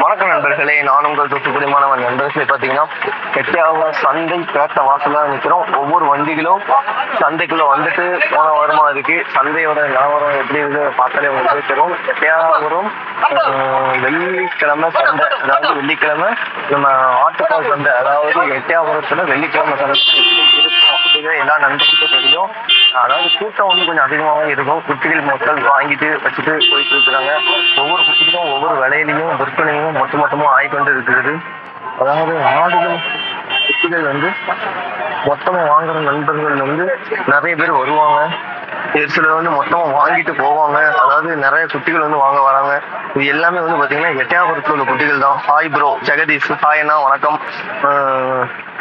வணக்கம் நண்பர்களே நான் உங்கள் தூத்துக்குடி மாணவன் நண்பர்களே. பார்த்தீங்கன்னா எட்டையாவது சந்தை பேட்ட வாசல்ல நிற்கிறோம் ஒவ்வொரு வண்டிகளும் சந்தைக்குள்ள வந்துட்டு போன வருமானம் இருக்கு சந்தையோட நிலவரம் எப்படி இருக்கு பார்த்தாலே உங்களுக்கு தெரியும். எட்டையாவரம் வெள்ளிக்கிழமை சந்தை அதாவது வெள்ளிக்கிழமை நம்ம ஆட்டுக்கால் சந்தை அதாவது எட்டையாவரத்துல வெள்ளிக்கிழமை சந்தை இருக்கும் அப்படிங்கிற எல்லா நண்பர்களுக்கும் தெரியும். அதாவது கூட்டம் வந்து கொஞ்சம் அதிகமாகவே இருக்கும். குட்டிகள் மக்கள் வாங்கிட்டு வச்சுட்டு போயிட்டு இருக்கிறாங்க. ஒவ்வொரு குட்டிகளும் ஒவ்வொரு விலையிலையும் விற்பனையும் மொத்த மொத்தமாக ஆகிக்கொண்டு இருக்கிறது. அதாவது ஆடுகள் குட்டிகள் வந்து மொத்தமாக வாங்குற நண்பர்கள் வந்து நிறைய பேர் வருவாங்க. ஒரு சிலர் வந்து மொத்தமாக வாங்கிட்டு போவாங்க. அதாவது நிறைய குட்டிகள் வந்து வாங்க வராங்க. இது எல்லாமே வந்து பார்த்தீங்கன்னா எட்டையாபுரத்தில் உள்ள குட்டிகள் தான். Hi bro Jagadish. ஹாய் அண்ணா வணக்கம்.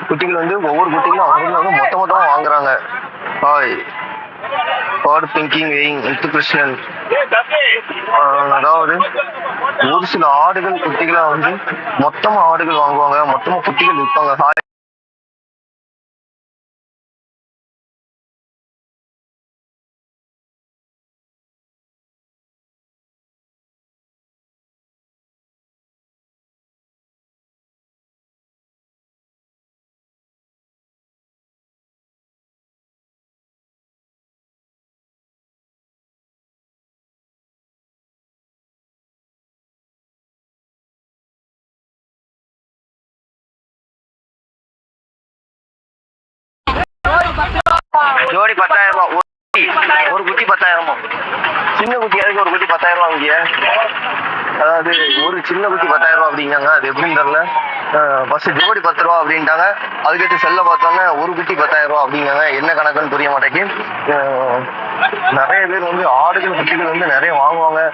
குட்டிகள் வந்து ஒவ்வொரு குட்டிகளும் அவங்க வந்து மொத்த மொத்தமாக வாங்குறாங்க. Hi for thinking weighing Krishnan ஆஹ் அதாவது ஒரு சில ஆடுகள் குட்டிகளாக வந்து மொத்தமாக ஆடுகள் வாங்குவாங்க. மொத்தமாக குட்டிகள் விற்பாங்க. ஜோடி பத்தாயிரம்? ரூபாய் ஒரு குட்டி. ஒரு குட்டி பத்தாயிரமா? சின்ன குட்டி எதுக்கு ஒரு குட்டி பத்தாயிரம் ரூபா இங்க அதாவது ஒரு சின்ன குட்டி பத்தாயிரம் ரூபா அப்படிங்காங்க அது எப்படின்னு தெரியல. ஃபர்ஸ்ட் ஜோடி பத்து ரூபா அப்படின்ட்டாங்க. அதுக்கடுத்து செல்ல பார்த்தோன்னே ஒரு குட்டி பத்தாயிரம் ரூபா அப்படிங்காங்க என்ன கணக்குன்னு புரிய மாட்டேங்குது. நிறைய பேர் வந்து ஆடுகள் குட்டிகள் வந்து நிறைய வாங்குவாங்க.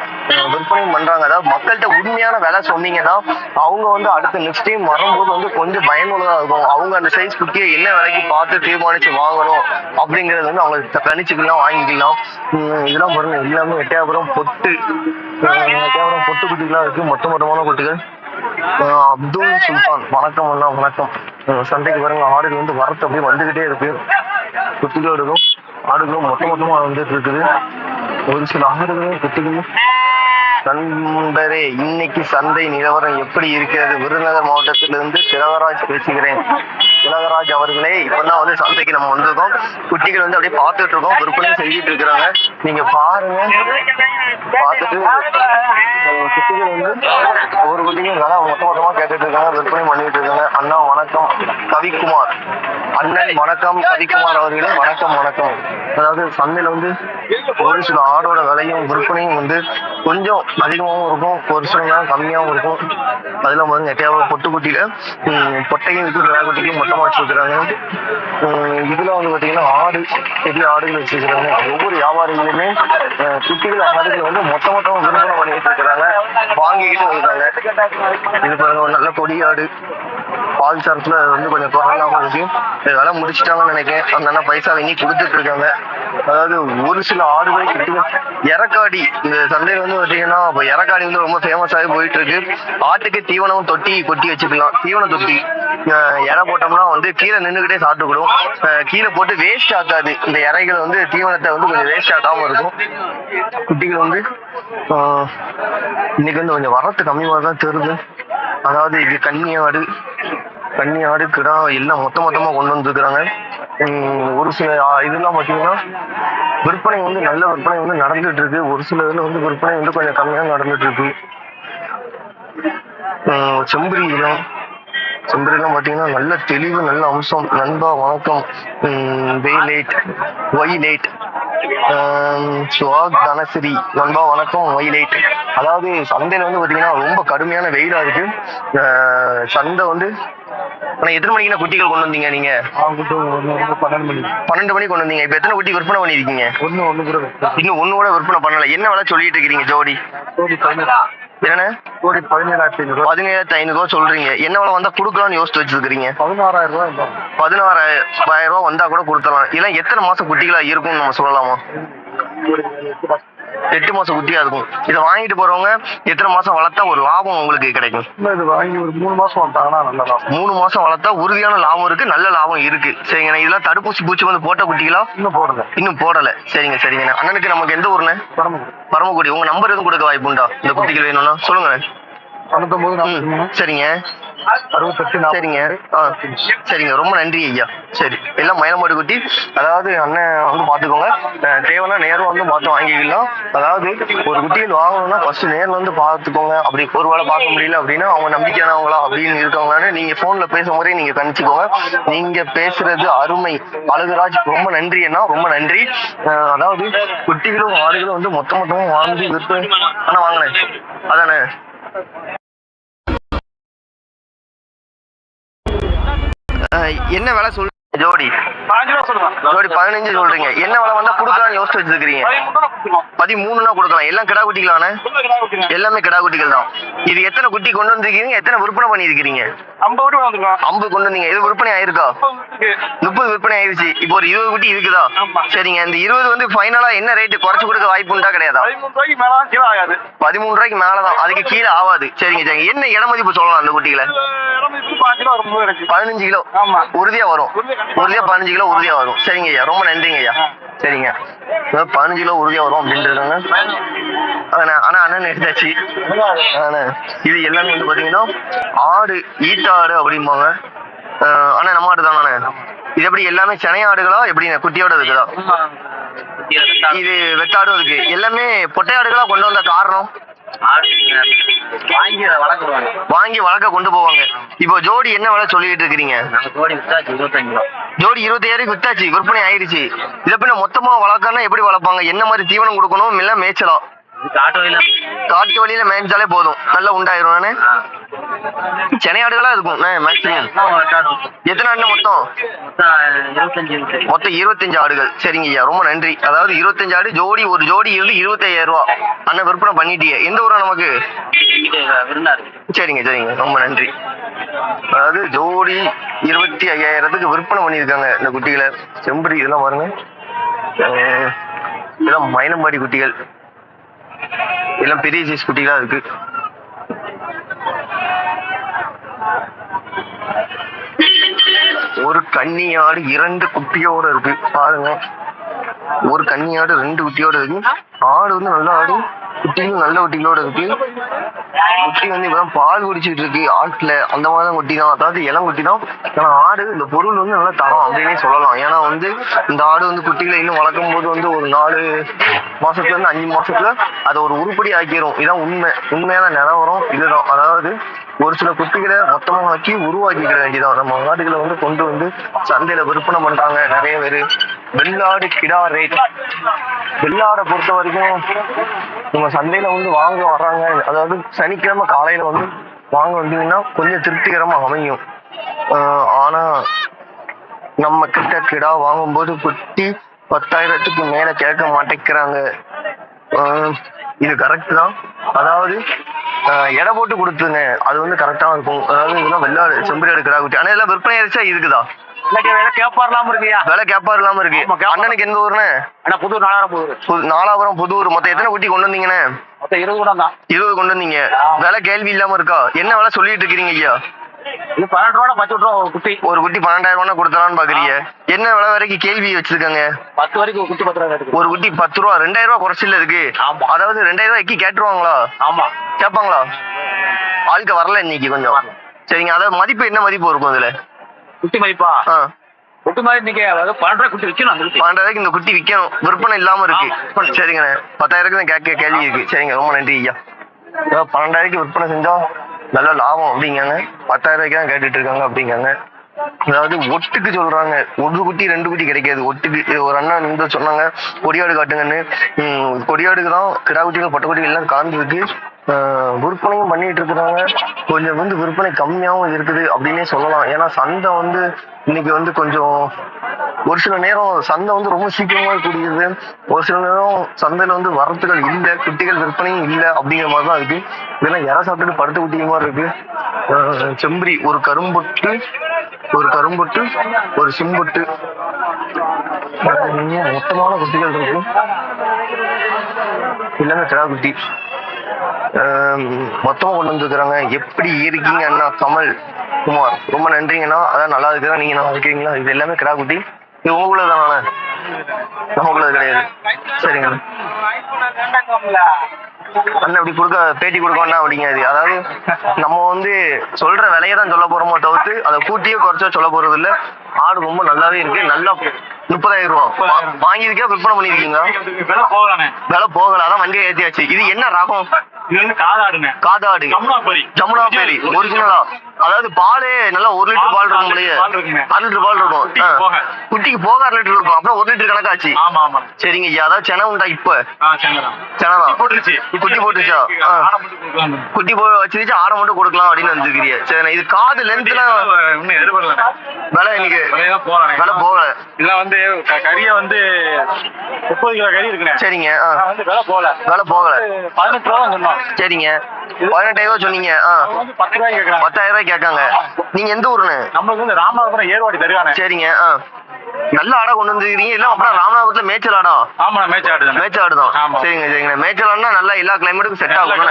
விற்பனையும் பண்றாங்க. அதாவது மக்கள்கிட்ட உண்மையான விலை சொன்னீங்கன்னா அவங்க வந்து அடுத்த நெக்ஸ்ட் டைம் வரும்போது வந்து கொஞ்சம் பயனுள்ளதாக இருக்கும். அவங்க அந்த சைஸ் குட்டியை என்ன விலைக்கு பார்த்து தீர்மானிச்சு வாங்கணும் அப்படிங்கறது வந்து அவங்க கணிச்சுக்கலாம் வாங்கிக்கலாம். இதெல்லாம் பாருங்க. எல்லாமே எட்டையாபுரம் பொட்டு. அஹ் எட்டையாபுரம் பொட்டு குட்டிகளாக இருக்கு. மொத்த மொத்தமான குட்டிகள். அப்துல் சுல்தான். வணக்கம் அண்ணா வணக்கம். சண்டைக்கு பாருங்க ஆடுகள் வந்து வரத்து அப்படியே வந்துகிட்டே இருக்கு. குட்டிகளும் இருக்கும் ஆடுகளும் மொத்த மொத்தமா வந்துட்டு இருக்குது. ஒரு சில ஆடுகளும் குட்டிகளும். நண்பரே இன்னைக்கு சந்தை நிலவரம் எப்படி இருக்கிறது? விருதுநகர் மாவட்டத்திலிருந்து திலகராஜ் பேசுகிறேன். திலகராஜ் அவர்களே இப்பதான் வந்து சந்தைக்கு நம்ம வந்திருக்கோம். குட்டிகள் வந்து அப்படியே பார்த்துட்டு இருக்கோம். விற்பனை செஞ்சுட்டு இருக்கிறாங்க. நீங்க பாருங்க. பார்த்துட்டு குட்டிகள் வந்து ஒரு குட்டியும் நல்லா மொத்த மொத்தமா கேட்டுட்டு இருக்காங்க. விற்பனை பண்ணிட்டு இருக்காங்க. அண்ணா வணக்கம். கவிக்குமார். அண்ணன் வணக்கம் கவிக்குமார் அவர்களே வணக்கம் வணக்கம். அதாவது சந்தையில வந்து ஒரு சில ஆடோட விலையும் விற்பனையும் வந்து கொஞ்சம் அதிகமாகவும் இருக்கும் ஒரு சில கம்மியாகவும் இருக்கும். அதில் வந்து எட்டையாவது பொட்டு குட்டியில பொட்டையும் இருக்கு கிடா குட்டிக்கும் மொத்தமா வச்சிருக்கிறாங்க இதுல வந்து பாத்தீங்கன்னா ஆடு எப்படி ஆடுகள் வச்சிருக்கிறாங்க ஒவ்வொரு வியாபாரிகளுமே குட்டிகள் ஆடுகள் வந்து மொத்த மொத்தமா விற்பனை பண்ணிட்டு இருக்கிறாங்க. வாங்கிக்கிட்டு இருக்காங்க இது பாருங்க ஒரு நல்ல கொடி ஆடு. பால் சாரத்துல வந்து கொஞ்சம் குறையில்லாம இருக்கு இது முடிச்சிட்டாங்கன்னு நினைக்கிறேன். அந்த அண்ணா பைசா வாங்கி கொடுத்துட்டு இருக்காங்க. அதாவது ஒரு சில ஆடுகள் கிட்ட இந்த சந்தையில வந்து பார்த்தீங்கன்னா இப்போ இறக்காடி வந்து ரொம்ப ஃபேமஸ் போயிட்டு இருக்கு ஆட்டுக்கு தீவனம் தொட்டி கொட்டி வச்சுக்கலாம் தீவன தொட்டி. அஹ் இறை போட்டோம்னா வந்து கீழே நின்றுக்கிட்டே சாப்பிட்டுக்கிடும். கீழே போட்டு வேஸ்ட் ஆக்காது. இந்த இறைகள் வந்து தீவனத்தை வந்து கொஞ்சம் வேஸ்ட் ஆகாம இருக்கும். குட்டிகள் வந்து ஆஹ் இன்னைக்கு வந்து கொஞ்சம் வரத்து கம்மியாக தான் தெரியுது. அதாவது இது கன்னி ஆடு கன்னி ஆடு கிடா எல்லாம் மொத்த மொத்தமா கொண்டு வந்துருக்குறாங்க. ஒரு சில இதெல்லாம் பார்த்தீங்கன்னா விற்பனை வந்து நல்ல விற்பனை வந்து நடந்துட்டு இருக்கு ஒரு சில இதுல வந்து விற்பனை வந்து கொஞ்சம் கம்மியாக நடந்துட்டு இருக்கு செம்பரி இடம் செம்பரிலாம் பார்த்தீங்கன்னா நல்ல தெளிவு நல்ல அம்சம் நண்பா வணக்கம் வே லேட் ஒய் லேட் சுவாக் தனசிரி நண்பா வணக்கம் ஒய் லேட் அதாவது சந்தையில வந்து பார்த்தீங்கன்னா ரொம்ப கடுமையான வெயிலா இருக்கு. சந்தை வந்து ஆனா எத்தனை மணிக்கு குட்டிகள் கொண்டு வந்தீங்க நீங்க? பன்னெண்டு மணி பன்னெண்டு மணிக்கு கொண்டு வந்தீங்க. இப்ப எத்தனை குட்டி விற்பனை பண்ணிருக்கீங்க ஒன்று ஒன்று கூட இன்னும் ஒண்ணு கூட விற்பனை பண்ணல. என்ன விலை சொல்லிட்டு இருக்கிறீங்க ஜோடி? என்னண்ணே? கோடி பதினேழாயிரத்தி ஐநூறு. பதினேழாயிரத்தி ஐநூறு ரூபா சொல்றீங்க. என்ன விலை வந்தா கொடுக்கலாம்னு யோசிச்சு வச்சிருக்கீங்க பதினாறாயிரம் ரூபாய் பதினாறாயிரம் ரூபாய் வந்தா கூட கொடுத்தலாம் இதெல்லாம் எத்தனை மாசம் குட்டிகளா இருக்கும்னு நம்ம சொல்லலாமா? எட்டு மாசம் குட்டியா இருக்கும். இதை வாங்கிட்டு போறவங்க எத்தனை மாசம் வளர்த்தா ஒரு லாபம் உங்களுக்கு கிடைக்கும்? இன்னும் இது வாங்கி ஒரு மூணு மாசம் வந்தாங்கன்னா நல்லா மூணு மாசம் வளர்த்தா உறுதியான லாபம் இருக்கு நல்ல லாபம் இருக்கு. சரிங்கண்ணா இதெல்லாம் தடுப்பூசி பூச்சி வந்து போட்ட குட்டிகளா? இன்னும் போடல. இன்னும் போடல. சரிங்க சரிங்கண்ணா. அண்ணனுக்கு நமக்கு எந்த ஊருண்ணே? பரமக்குடி. பரமக்குடி. உங்க நம்பர் எதுவும் கொடுக்க வாய்ப்புண்டா இந்த குட்டிகள் வேணும்னா? சொல்லுங்க மூணு. சரிங்க. சரிங்க. ஆ சரிங்க. ரொம்ப நன்றி ஐயா. சரி. எல்லாம் மயிலமாடு குட்டி. அதாவது அண்ணன் வந்து பார்த்துக்கோங்க. தேவைன்னா நேரம் வந்து பார்த்து வாங்கிக்கலாம். அதாவது ஒரு குட்டிகள் வாங்கணும்னா ஃபர்ஸ்ட் நேர்ல வந்து பார்த்துக்கோங்க. அப்படி ஒரு வேளை பார்க்க முடியல அப்படின்னா அவங்க நம்பிக்கையானவங்களா அப்படின்னு இருக்கவங்களான்னு நீங்க போன்ல பேசும் முறை நீங்க கணிச்சுக்கோங்க. நீங்க பேசுறது அருமை. அழகுராஜ் ரொம்ப நன்றி அண்ணா. ரொம்ப நன்றி. அதாவது குட்டிகளும் ஆடுகளும் வந்து மொத்த மொத்தமா வாங்கி விற்பனை அண்ணா வாங்கினேன். அதானே? என்ன விலை சொல் ஜோடி. ஜோடி பதினஞ்சு சொல்றீங்க. என்ன விலை வந்தா கொடுக்கலாம்னு யோசிச்சு வச்சிருக்கீங்க பதிமூணுனா கொடுக்கலாம். எல்லாம் கிடா குட்டிகளானே? எல்லாமே கிடா குட்டிகள் தான். இது எத்தனை குட்டி கொண்டு வந்திருக்கீங்க? எத்தனை விற்பனை பண்ணியிருக்கிறீங்க? ஐம்பது கொண்டு வந்தீங்க. இது விற்பனை ஆயிருக்கா? முப்பது விற்பனை ஆயிருச்சு. இப்போ ஒரு இருபது குட்டி இருக்குதா. சரிங்க. இந்த இருபது வந்து ஃபைனலா என்ன ரேட்டு குறைச்சு கொடுக்க வாய்ப்பு உண்டா கிடையாதா? பதிமூணு ரூபாய்க்கு மேலதான். அதுக்கு கீழே ஆகாது சரிங்க சரிங்க. என்ன இட மதிப்பு சொல்லலாம் அந்த குட்டிகளை? பதினஞ்சு கிலோ உறுதியா வரும். உறுதியா பதினஞ்சு கிலோ உறுதியா வரும். சரிங்க ஐயா ரொம்ப நன்றிங்க ஐயா சரிங்க. பதினஞ்சு கிலோ உறுதியா வரும் அப்படின்ட்டு இருக்காங்க. ஆனா ஆனா அண்ணன் எடுத்தாச்சு. ஆனா இது எல்லாமே வந்து பாத்தீங்கன்னா ஆடு ஈட்ட ஆடு அப்படிம்பாங்க. அண்ணா நம்ம ஆடு தானே இது எப்படி எல்லாமே சென்னை ஆடுகளா எப்படி குட்டியோட இருக்குதா? இது வெத்தாடும் இருக்கு. எல்லாமே பொட்டை ஆடுகளா கொண்டு வந்த காரணம்? வாங்கி வளர்க்க கொண்டு போவாங்க. இப்போ ஜோடி என்ன விலை சொல்லிட்டு ரூபா. ஜோடி இருபத்தி ஏழு வித்தாச்சு விற்பனை ஆயிடுச்சு. இதை பின்ன மொத்தமா வளர்க்கறனா எப்படி வளர்ப்பாங்க? என்ன மாதிரி தீவனம் கொடுக்கணும்? இல்ல மேய்ச்சலா? இது காட்டு வழியில மேய்ச்சாலே போதும். நல்லா உண்டாயிரும். நானே? சென்னை ஆடுகளா இருக்கும்? மேக்ஸிமம் எத்தனை ஆடு மொத்தம்? மொத்தம் இருபத்தஞ்சு ஆடுகள். சரிங்க ஐயா ரொம்ப நன்றி. அதாவது இருபத்தஞ்சு ஆடு ஜோடி ஒரு ஜோடி இருந்து இருபத்தையாயிரம் ரூபா. அண்ணன் விற்பனை பண்ணிட்டீங்க எந்த ஊரா நமக்கு? சரிங்க சரிங்க. ரொம்ப நன்றி. அதாவது ஜோடி இருபத்தி ஐயாயிரத்துக்கு விற்பனை பண்ணியிருக்காங்க இந்த குட்டிகளை. செம்பரி இதெல்லாம் பாருங்க. இதெல்லாம் மயிலம்பாடி குட்டிகள். எல்லாம் பெரிய சைஸ் குட்டிலாம் இருக்கு. ஒரு கன்னியாடு இரண்டு குட்டியோட இருக்கு. பாருங்க. ஒரு கன்னியாடு ரெண்டு குட்டியோட இருக்கு. ஆடு வந்து நல்ல ஆடு குட்டியும் நல்ல குட்டிகளோட இருக்கு. குட்டி வந்து இப்பதான் பால் குடிச்சிட்டு இருக்கு ஆட்டுல. அந்த மாதிரிதான் குட்டி தான். அதாவது இளம் குட்டி தான். ஆனா ஆடு இந்த பொருள் வந்து நல்லா தரம் அப்படின்னே சொல்லலாம். ஏன்னா வந்து இந்த ஆடு வந்து குட்டிகளை இன்னும் வளர்க்கும் போது வந்து ஒரு நாலு மாசத்துல இருந்து அஞ்சு மாசத்துல அதை ஒரு உருப்படி ஆக்கிரும். இதான் உண்மை. உண்மையான நிலவரம் இதுதான். அதாவது ஒரு சில குட்டிகளை மொத்தமாக ஆக்கி உருவாக்கிக்கிற வேண்டியதான் நம்ம ஆடுகளை வந்து கொண்டு வந்து சந்தையில விற்பனை பண்றாங்க. நிறைய பேரு. வெள்ளாடு கிடா ரேட் வெள்ளாடை பொறுத்த வரைக்கும் நம்ம சந்தையில வந்து வாங்க வர்றாங்க. அதாவது சனிக்கிழமை காலையில வந்து வாங்க வந்தீங்கன்னா கொஞ்சம் திருப்திகரமா அமையும். ஆஹ் ஆனா நம்ம கிட்ட கிடா வாங்கும்போது குட்டி பத்தாயிரத்துக்கு மேல கேட்க மாட்டேங்கிறாங்க. ஆஹ் இது கரெக்ட் தான். அதாவது எடை போட்டு கொடுத்துங்க அது வந்து கரெக்டா இருக்கும். அதாவது இதெல்லாம் வெள்ளாடு செம்பரியாடு கிடா குட்டி. ஆனா எல்லாம் விற்பனை ஆயிடுச்சா இருக்குதா? விலை கேப்பா இல்லாம இருக்கு. அண்ணனுக்கு எந்த ஊருன்னு? ஆனா புது நாலாயிரம் புது நாலாபுரம் புதூர். மொத்தம் எத்தனை குட்டி கொண்டு மொத்தம் இருபது கொண்டு வந்தீங்க. விலை கேள்வி இல்லாம இருக்கா? என்ன விலை சொல்லிட்டு இருக்கிறீங்க ஐயா? இது பன்னெண்டு ரூபா பத்து ரூபா ஒரு குட்டி. ஒரு குட்டி பன்னெண்டாயிரம் ரூபா கொடுத்தலாம்னு பாக்குறீங்க. என்ன விலை வரைக்கும் கேள்வி வச்சிருக்காங்க? பத்து வரைக்கும் குட்டி பத்து ரூபா ஒரு குட்டி பத்து ரூபா ரெண்டாயிரம் ரூபா குறைச்சில இருக்கு. அதாவது ரெண்டாயிரம் ரூபாய்க்கு கேட்டுருவாங்களா? ஆமா. கேட்பாங்களா? ஆளுக்கு வரல இன்னைக்கு கொஞ்சம். சரிங்க அதாவது மதிப்பு என்ன மதிப்பு இருக்கும் இதுல? குட்டி மதிப்பா? குட்டி மாதிரி இன்னைக்கு அதாவது பன்னெண்டு குட்டி விற்கணும் பன்னெண்டாயிரம் இந்த குட்டி விற்கணும் விற்பனை இல்லாம இருக்கு. சரிங்கண்ணே. பத்தாயிரம் கேட்க கேள்வி இருக்கு. சரிங்க ரொம்ப நன்றி ஐயா. அதாவது பன்னெண்டாயிரக்கு விற்பனை செஞ்சா நல்ல லாபம் அப்படிங்காங்க. பத்தாயிரம் ரூபாய்க்கு தான் கேட்டுட்டு இருக்காங்க அப்படிங்காங்க. அதாவது ஒட்டுக்கு சொல்றாங்க. ஒரு குட்டி ரெண்டு குட்டி கிடைக்காது. ஒட்டுக்கு ஒரு அண்ணா வந்து சொன்னாங்க கொடியாடு காட்டுங்கன்னு. கொடியாடுக்கு தான் கிடா குட்டிகள் பட்டு குட்டிகள் எல்லாம் கலந்துருக்கு. விற்பனையும் பண்ணிட்டு இருக்கிறாங்க. கொஞ்சம் வந்து விற்பனை கம்மியாகவும் இருக்குது அப்படின்னே சொல்லலாம். ஏன்னா சந்தை வந்து இன்னைக்கு வந்து கொஞ்சம் ஒரு சில நேரம் சந்தை வந்து ரொம்ப சீக்கிரமா கூடியது ஒரு சில நேரம் சந்தையில வந்து வரத்துகள் இல்லை குட்டிகள் விற்பனையும் இல்லை அப்படிங்கிற மாதிரி தான் இருக்கு. இதெல்லாம் இற சாப்பிட்டுட்டு படுத்து குட்டிங்க மாதிரி இருக்கு. ஆஹ் செம்பரி ஒரு கரும்புட்டு ஒரு கரும்பொட்டு ஒரு சிம்பொட்டு. மொத்தமான குட்டிகள் இருக்கு. எல்லாமே கிடா குட்டி? மொத்தமா கொண்டு வந்துருக்குறாங்க. எப்படி இருக்கீங்க அண்ணா? கமல் குமார் ரொம்ப நன்றிங்கண்ணா. அதான் நல்லா இருக்கிறேன். நீங்க நல்லா இருக்கீங்களா? இது எல்லாமே கிடா குட்டி. இது உங்களுக்குள்ள தானே? நமக்குள்ளது கிடையாது. சரிங்க. அண்ணன் அப்படி கொடுக்க பேட்டி கொடுக்கணும்னா அப்படிங்காது. அதாவது நம்ம வந்து சொல்ற விலையை தான் சொல்ல போறோமோ தவிர்த்து அதை கூட்டியே குறைச்சோ சொல்ல போறது இல்ல ஆடு ரொம்ப நல்லாவே இருக்கு. நல்லா முப்பதாயிரம் ரூபா. வாங்கியிருக்கே விற்பனை பண்ணிருக்கீங்க விலை போகலானே விலை போகல அதான் வண்டியை ஏத்தியாச்சு. இது என்ன ரகம்? இது வந்து காதாடு. ஜமுனாபரி. ஜமுனா பேரி ஒரிஜினலா அதாவது பாலே நல்லா ஒரு லிட்டர் பால் இருக்கும் இல்லையே. அரை லிட்டர் பால் இருக்கும். குட்டிக்கு. போக. அரை லிட்டர் இருக்கும். அப்புறம் ஒரு லிட்டர் கணக்காச்சு. ஆமா ஆமா சரிங்க ஐயா அதாவது சென உண்டா இப்ப? போட்டுருச்சு. குட்டி போட்டுருச்சா? கொடுக்கலாம். குட்டி போ வச்சிருச்சு ஆடை மட்டும் கொடுக்கலாம் அப்படின்னு வந்துருக்கிறீங்க சரி இது காது லென்த்ல இன்னும் எதிர்பார்க்கல விலை இன்னைக்கு விலை போகல. இதெல்லாம் வந்து கறிய வந்து முப்பது கிலோ கறி இருக்குண்ணே. சரிங்க ஆ. வந்து விலை போகல. விலை போகல. பதினெட்டு ரூபா சொன்னோம் சரிங்க. பதினெட்டாயிரம் சொன்னீங்க ஆ. பத்து ரூபாய்க்கு கேட்கறாங்க பத்தாயிரம் ரூபாய் கேட்காங்க. நீங்க எந்த ஊருன்னு நம்மளுக்கு வந்து ராமநாதபுரம் ஏர்வாடி தருவானே சரிங்க ஆ. நல்ல ஆடை கொண்டு வந்துருக்கீங்க இல்ல அப்புறம் ராமநாதபுரத்துல மேய்ச்சல் ஆடா? ஆமா மேட்ச் மேய்ச்சல் ஆடு தான் ஆமா. சரிங்க சரிங்க. மேய்ச்சல் ஆடுனா நல்லா எல்லா கிளைமேட்டுக்கும் செட் ஆகும்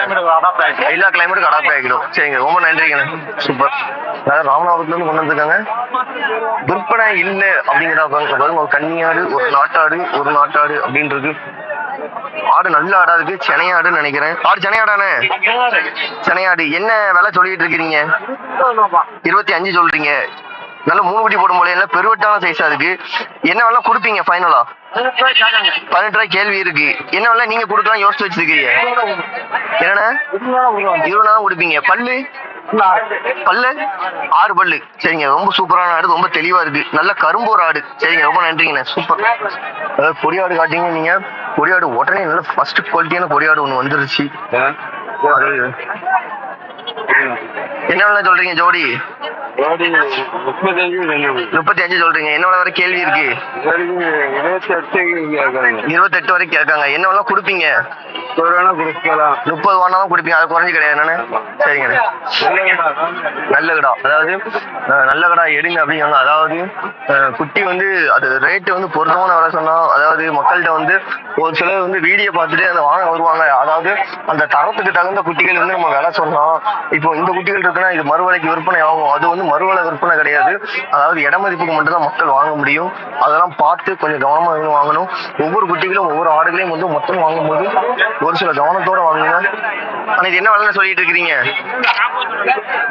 எல்லா கிளைமேட்டுக்கும் அடாப்ட் ஆகிடும் சரிங்க ரொம்ப நன்றிங்க. சூப்பர். அதாவது ராமநாதபுரத்துல இருந்து கொண்டு வந்திருக்காங்க? விற்பனை இல்லை அப்படிங்கிற பாருங்க, ஒரு கன்னியாடு ஒரு நாட்டாடு ஒரு நாட்டாடு அப்படின்றது. ஆடு நல்ல ஆடா இருக்கு. சென்னையாடுன்னு நினைக்கிறேன். ஆடு சென்னையாடானே சென்னையாடு என்ன விலை சொல்லிட்டு இருக்கிறீங்க? இருபத்தி அஞ்சு சொல்றீங்க. நல்ல மூணு குட்டி போடும் போல எல்லாம் பெருவட்டான சைஸா இருக்கு. என்ன வேலை கொடுப்பீங்க ஃபைனலா பதினெட்டு ரூபாய் கேள்வி இருக்கு. என்ன வேலை நீங்க கொடுக்கலாம் யோசிச்சு வச்சிருக்கீங்க. என்னண்ணா? இருபது நாள் கொடுப்பீங்க. பல்லு? பல்லு? ஆறு பல்லு. சரிங்க ரொம்ப சூப்பரான ஆடு ரொம்ப தெளிவா இருக்கு. நல்ல கரும்போர் ஆடு. சரிங்க ரொம்ப நன்றிங்கண்ணே. சூப்பர். அதாவது கொடியாடு காட்டிங்க நீங்க. கொடியாடு உடனே நல்ல ஃபர்ஸ்ட் குவாலிட்டியான கொடியாடு ஒண்ணு வந்துருச்சு. என்ன வேலை சொல்றீங்க ஜோடி? முப்பத்தி அஞ்சு சொல்றீங்க. என்ன வரை கேள்வி இருக்கு? இருபத்தெட்டு வரைக்கும் கேட்காங்க. என்ன வேலை கொடுப்பீங்க? முப்பது வானா தான் கொடுப்பீங்க. அது குறைஞ்சு கிடையாது. என்னன்னு? சரிங்க. நல்ல கடா. அதாவது நல்ல கடா எடுங்க அப்படிங்காங்க அதாவது குட்டி வந்து அது ரேட்டு வந்து பொருத்தமான விலை சொன்னா அதாவது மக்கள்கிட்ட வந்து ஒரு சிலர் வந்து வீடியோ பார்த்துட்டு அதை வாங்க வருவாங்க. அதாவது அந்த தரத்துக்கு தகுந்த குட்டிகள் வந்து நம்ம விலை சொன்னோம் இப்போ இந்த குட்டிகள் இருக்குன்னா இது மறுவலைக்கு விற்பனை ஆகும். அது வந்து மறுவலை விற்பனை கிடையாது. அதாவது இட மதிப்புக்கு மட்டும்தான் மக்கள் வாங்க முடியும். அதெல்லாம் பார்த்து கொஞ்சம் கவனமா இருந்து வாங்கணும். ஒவ்வொரு குட்டிகளும் ஒவ்வொரு ஆடுகளையும் வந்து மொத்தம் வாங்கும்போது ஒரு சில கவனத்தோட வாங்குங்க. ஆனா இது என்ன விலைன்னு சொல்லிட்டு இருக்கிறீங்க?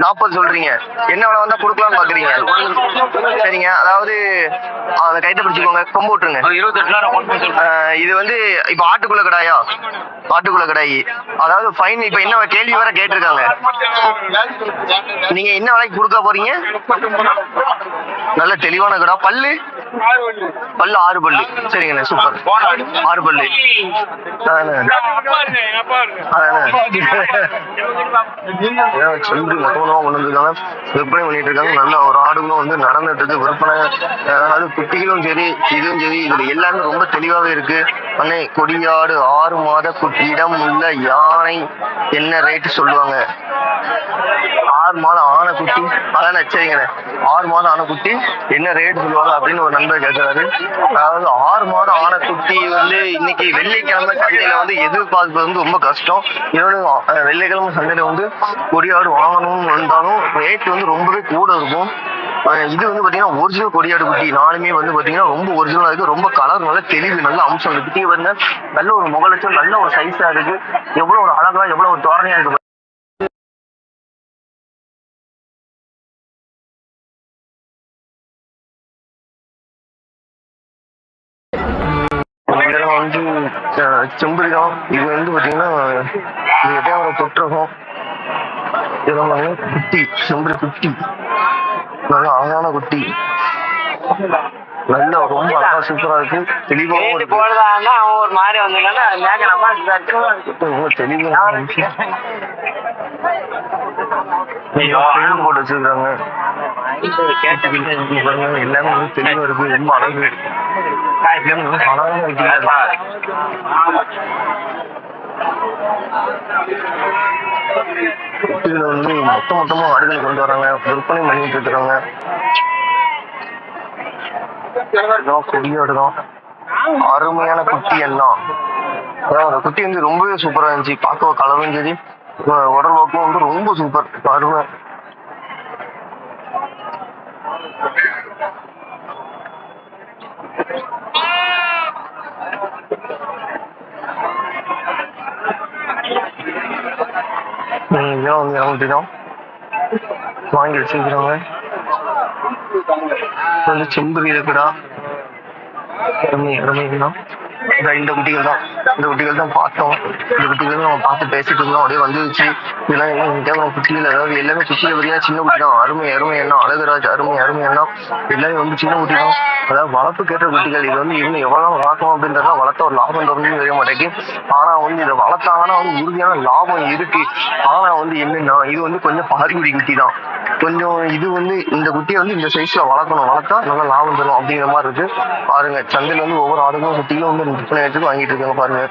நாற்பது சொல்றீங்க. என்ன விலை வந்தா கொடுக்கலாம்னு பாக்குறீங்க? சரிங்க. அதாவது அந்த கைத்தை பிடிச்சுக்கோங்க. கொம்பு விட்டுருங்க. இது வந்து இப்ப ஆட்டுக்குள்ள கடாயா? ஆட்டுக்குள்ள கடாயி. அதாவது ஃபைன் இப்ப என்ன கேள்வி வேற கேட்டிருக்காங்க? நீங்க என்ன விலைக்கு கொடுக்க போறீங்க? நல்ல தெளிவான கடா. பல்லு? பல்லு ஆறு பல்லு. சரிங்கண்ணே சூப்பர். ஆறு பல்லு. அதானே? மொத்தமாக கொண்டு வந்திருக்காங்க? விற்பனை பண்ணிட்டு இருக்காங்க. நல்ல ஒரு ஆடுகளும் வந்து நடந்துட்டு இருக்கு விற்பனை அதாவது குட்டிகளும் சரி இதுவும் சரி இதுல எல்லாமே ரொம்ப தெளிவாவே இருக்கு. அண்ணே கொடியாடு ஆறு மாத குட்டியிடம் உள்ள யானை என்ன ரேட்டு சொல்லுவாங்க? ஆறு மாதம் ஆன குட்டி அதான் சரிங்கண்ணே ஆறு மாதம் ஆன குட்டி என்ன ரேட் சொல்லுவாங்க அப்படின்னு ஒரு நண்பர் கேட்கிறாரு. அதாவது ஆறு மாதம் ஆன குட்டி வந்து இன்னைக்கு வெள்ளிக்கிழமை சந்தையில வந்து எதிர்பார்ப்பது வந்து ரொம்ப கஷ்டம். இன்னொன்று வெள்ளிக்கிழமை சந்தையில வந்து கொடியாடு வாங்கணும்னு வந்தாலும் ரேட் வந்து ரொம்பவே கூட இருக்கும். இது வந்து பாத்தீங்கன்னா ஒரிஜினல் கொடியாடு குட்டி. நாலுமே வந்து பாத்தீங்கன்னா ரொம்ப ஒரிஜினலா இருக்கு. ரொம்ப கலர் நல்ல தெளிவு நல்ல அம்சம். இருக்கு குட்டி வந்து நல்ல ஒரு முகலட்சம் நல்ல ஒரு சைஸா இருக்கு. எவ்வளவு ஒரு அழகா எவ்வளவு ஒரு தோரணையா இருக்கு இதெல்லாம் வந்து அஹ், செம்பரி தான் இது வந்து பாத்தீங்கன்னா இது எட்டையாவரம் தொற்றகம் இதெல்லாம் வந்து குட்டி செம்பரி குட்டி. நல்ல அழகான குட்டி. நல்ல ரொம்ப அழகா சூப்பரா இருக்கு. தெளிவாகவும் இருக்கு. போடுறான்னா அவன் ஒரு மாதிரி வந்தாங்கன்னா. பெயிண்ட் போட்டு வச்சிருக்காங்க. எல்லாமே தெளிவா இருக்கு. ரொம்ப அழகு. எல்லாமே வைக்கிறாங்க இதுல வந்து மொத்த மொத்தமா ஆடுகள் கொண்டு வராங்க விற்பனை பண்ணிட்டு இருக்காங்க கொடியோடு தான் அருமையான குட்டி எல்லாம் அதான் அந்த குட்டி வந்து ரொம்பவே சூப்பரா இருந்துச்சு பார்க்க கலரும் சரி உடல் வாக்கும் வந்து ரொம்ப சூப்பர் அருமை ம், இதெல்லாம் வந்து தான் வாங்கி வச்சிருக்கிறாங்க வந்து செம்பு இருக்குடா இறமை அருமை தான் இந்த இந்த குட்டிகள் தான். இந்த குட்டிகள் தான் பார்த்தோம். இந்த குட்டிகள் தான் நம்ம பார்த்து பேசிட்டு இருந்தோம். அப்படியே வந்துருச்சு. இதெல்லாம் கேட்கணும் கேட்கற குட்டிகள் அதாவது எல்லாமே குட்டியில வழியா சின்ன குட்டி தான் அருமை அருமை என்ன அழகுராஜ் அருமை அருமை என்ன எல்லாமே வந்து சின்ன குட்டி தான் அதாவது வளர்ப்பு கேட்ட குட்டிகள். இது வந்து இன்னும் எவ்வளவு வளர்க்கணும் அப்படின்றத வளர்த்த ஒரு லாபம் தொடர்ந்து தெரிய மாட்டேங்குது. ஆனா வந்து இதை வளர்த்தாங்கன்னா வந்து உறுதியான லாபம் இருக்கு. ஆனா வந்து என்னன்னா இது வந்து கொஞ்சம் பாரிகுடி குட்டி தான் கொஞ்சம் இது வந்து இந்த குட்டியை வந்து இந்த சைஸ்ல வளர்க்கணும். வளர்த்தா நல்லா லாபம் தரும் அப்படிங்கிற மாதிரி இருக்கு. பாருங்க சந்தையில வந்து ஒவ்வொரு ஆடுகளும் குட்டிகளும் வந்து விற்பனை வாங்கிட்டு இருக்காங்க பாருங்க. ね。